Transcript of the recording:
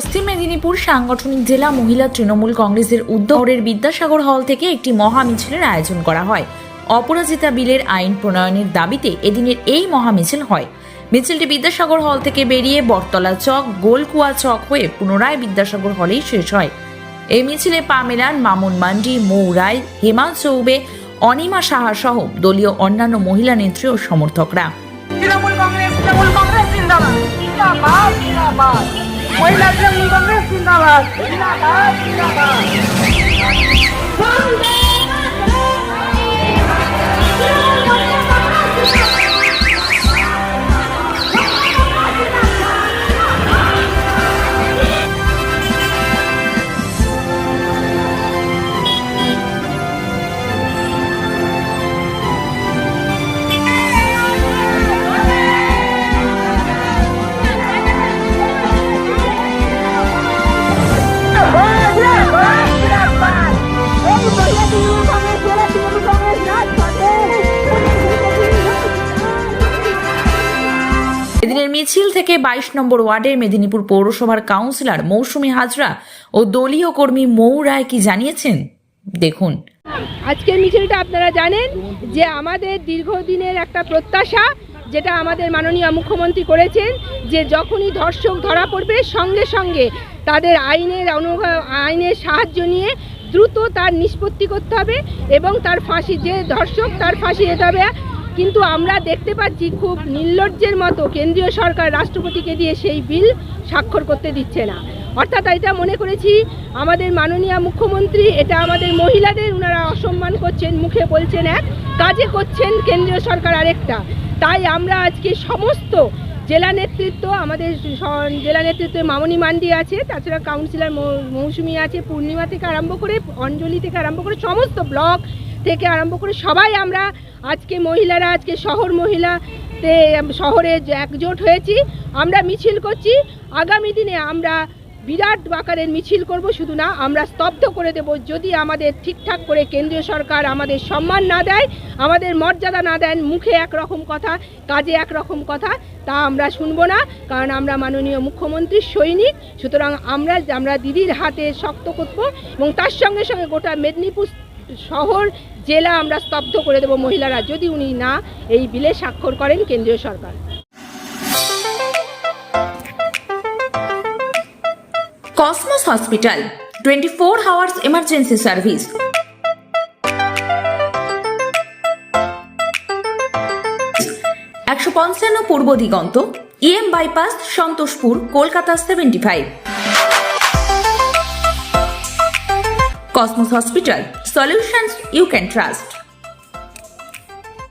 পশ্চিম মেদিনীপুর সাংগঠনিক জেলা মহিলা তৃণমূল কংগ্রেসের উদ্যোগের বিদ্যাসাগর হল থেকে একটি মহা মিছিলের আয়োজন করা হয়। অপরাজিতা বিলের আইন প্রণয়নের দাবিতে এদিনের এই মহা মিছিল হয়। মিছিলটি বিদ্যাসাগর হল থেকে বেরিয়ে বটতলা চক, গোলকুয়া চক হয়ে পুনরায় বিদ্যাসাগর হলেই শেষ হয়। এই মিছিলে পা মেলান মামুন মান্ডি, মৌ রায়, হেমা চৌবে, অনিমা সাহা সহ দলীয় অন্যান্য মহিলা নেত্রী ও সমর্থকরা। তৃণমূল কংগ্রেস তৃণমূল কংগ্রেস, জিন্দাবাদ। জিন্দাবাদ জিন্দাবাদ। মহিলা তৃণমূল কংগ্রেস এদিনের মিছিল থেকে বাইশ নম্বর ওয়ার্ডের মেদিনীপুর পৌরসভার কাউন্সিলর মৌসুমী হাজরা ও দলীয় কর্মী মৌ রায় কি জানিয়েছেন? দেখুন। আজকের মিছিলটা আপনারা জানেন যে আমাদের দীর্ঘদিনের একটা প্রত্যাশা যেটা আমাদের মাননীয় মুখ্যমন্ত্রী করেছেন যে যখনই ধর্ষক ধরা পড়বে, সঙ্গে সঙ্গে তাদের আইনের অনুভব আইনের সাহায্য নিয়ে দ্রুত তার নিষ্পত্তি করতে হবে এবং তার ফাঁসি যে ধর্ষক তার ফাঁসি যেতে হবে কিন্তু আমরা দেখতে পাচ্ছি খুব নির্লজ্জের মতো কেন্দ্রীয় সরকার রাষ্ট্রপতিকে দিয়ে সেই বিল স্বাক্ষর করতে দিচ্ছে না। অর্থাৎ এটা মনে করেছি, আমাদের মাননীয় মুখ্যমন্ত্রী, এটা আমাদের মহিলাদের ওনারা অসম্মান করছেন, মুখে বলছেন এক, কাজে করছেন কেন্দ্রীয় সরকার আরেকটা। তাই আমরা আজকে সমস্ত জেলা নেতৃত্ব, আমাদের জেলা নেতৃত্বে মামনি মান্ডি আছে, তাছাড়া কাউন্সিলর মৌসুমী আছে, পূর্ণিমা থেকে আরম্ভ করে অঞ্জলি থেকে আরম্ভ করে সমস্ত ব্লক থেকে আরম্ভ করে সবাই আমরা আজকে মহিলারা, আজকে শহর মহিলাতে শহরে একজোট হয়েছি, আমরা মিছিল করছি। আগামী দিনে আমরা বিরাট আকারের মিছিল করব, শুধু না, আমরা স্তব্ধ করে দেব। যদি আমাদের ঠিকঠাক করে কেন্দ্রীয় সরকার আমাদের সম্মান না দেয়, আমাদের মর্যাদা না দেন, মুখে একরকম কথা, কাজে একরকম কথা, তা আমরা শুনব না, কারণ আমরা মাননীয় মুখ্যমন্ত্রীর সৈনিক। সুতরাং আমরা আমরা দিদির হাতে শক্ত করব এবং তার সঙ্গে সঙ্গে গোটা মেদিনীপুর শহর, জেলা আমরা স্তব্ধ করে দেব মহিলারা, যদি উনি না এই বিলে স্বাক্ষর করেন কেন্দ্রীয় সরকার। Cosmos hospital twenty four hours emergency service একশো পঞ্চান্ন পূর্ব দিগন্ত E M bypass Santoshpur, Kolkata seventy five Cosmos Hospital, solutions you can trust.